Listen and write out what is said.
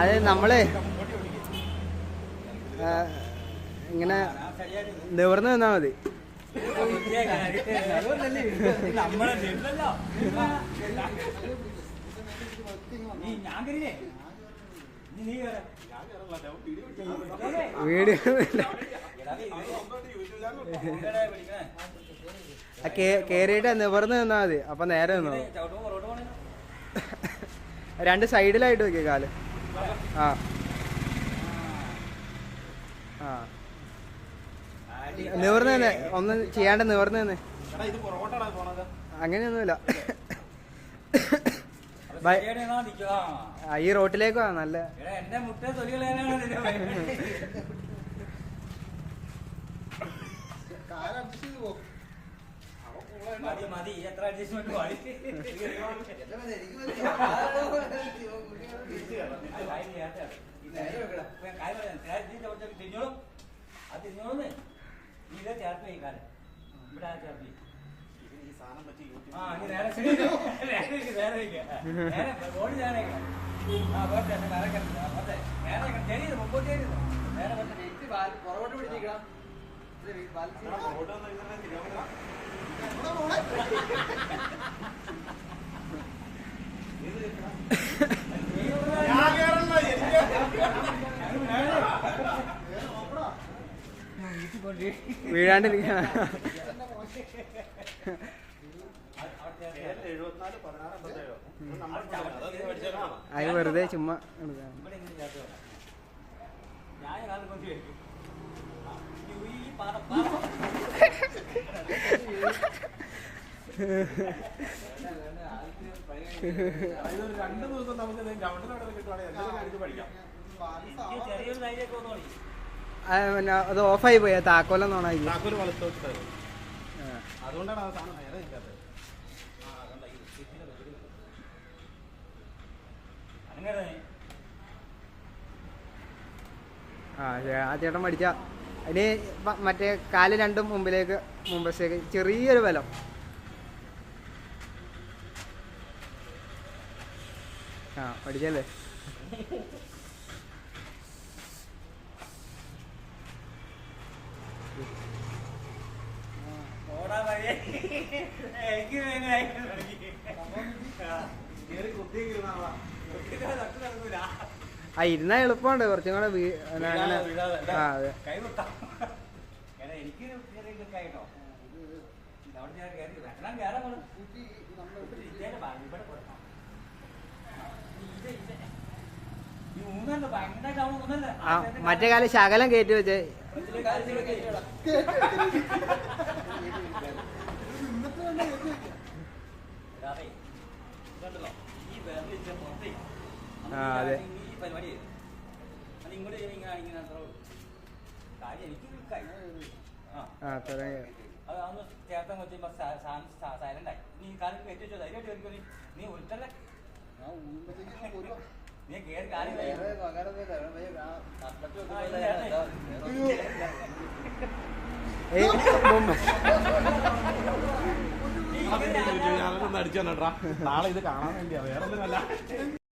അത് നമ്മൾ ഇങ്ങനെ നിവർന്ന് നിന്നാ മതി. വീഡിയോ കേറിയിട്ട് നിവർന്ന് നിന്നാ മതി. അപ്പൊ നേരെ നിന്നോ രണ്ട് സൈഡിലായിട്ട് നോക്കിയ കാൽ. ആ. ആ. നിവർന്ന് തന്നെ ഒന്നും ചെയ്യാണ്ട് നിവർന്ന് തന്നെ ഇത് പുറകോട്ടാണ് പോണത്? അങ്ങനെയൊന്നുമില്ല. ഈ റോട്ടിലേക്ക് വാ നല്ല. മതി മതി. എത്ര അഡ്ജസ്റ്റ്മെന്റ് മതി കാര്യം ചെയ്യാത്ത കാര്യം പറയാം തിരിഞ്ഞോളും അത് തിരിഞ്ഞോളന്ന് നീ ഇതേ ചേർത്ത് ഈ കാലം ഇവിടെ ആ ചേർത്ത് ഈ സാധനം യൂട്യൂബ് ആ നീ നേരെ നേരെ നേരെ ഓടി നേരെ. ആ പോട്ടെ നേരെ പോട്ടെ. നേരെ. ചെരിയത് മുമ്പോട്ട് ചെരിയത് നേരെ പോട്ടെ പുറകോട്ട് പിടിച്ചിരിക്കണം. ഇന്നലെ തിരുവനന്തപുരം ഞാൻ കേറണ്ട എനിക്ക് വീഴാണ്ടിരിക്കുക എഴുപത്തിനാല് പതിനാറ് അമ്പത്തേഴോ നമ്മൾ അതത് മേടിച്ചേക്കണം അത് വെറുതെ ചുമ്മാ എടുക്കാം. ഇവിടെ ഇങ്ങനെ ചേർത്ത് വേണം. ഞാൻ കാലം കൊണ്ട് വെക്കും ആ, ഈ- ഈ അത് വെറുതെ ചുമ്മാ രണ്ട് ദിവസം നമുക്ക് ഗ്രൗണ്ടിനോടെ കിട്ടുവാണെങ്കിൽ എന്തെങ്കിലും പഠിക്കാം. ചെറിയൊരു ധൈര്യമൊക്കെ ആ, പിന്നെ അത് ഓഫായി പോയി. താക്കോലം അതുകൊണ്ടാണ് ആ സാധനം നേരെ നിൽക്കാത്തത് അങ്ങനെ. ആ ചേട്ടൻ പഠിച്ച അതിന് മറ്റേ കാൽ രണ്ടും മുമ്പിലേക്ക് മുമ്പത്തേക്ക് ചെറിയൊരു ബലം. ആ പഠിച്ചല്ലേ? ആ ഇരുന്നാ എളുപ്പമുണ്ട്. കുറച്ചും കൂടെ എനിക്ക് മറ്റേ കാലം ശകലം കയറ്റി വെച്ചേ. ആ, അതെ. ആ. തുടങ്ങി അത് അന്ന് ചേർത്താൻ വെച്ചുമ്പോ സൈലന്റ് ആയി നീ കാലം കയറ്റി വെച്ചോ ധൈര്യമായിട്ട് കയറിക്കോ നീ. നീ ഉരുട്ടല്ലേ നീ കേറി കാര്യം വേറെ അടിച്ചു തന്നെട്ടാ നാളെ ഇത് കാണാൻ വേണ്ടിയാ. വേറെ ഒന്നുമല്ല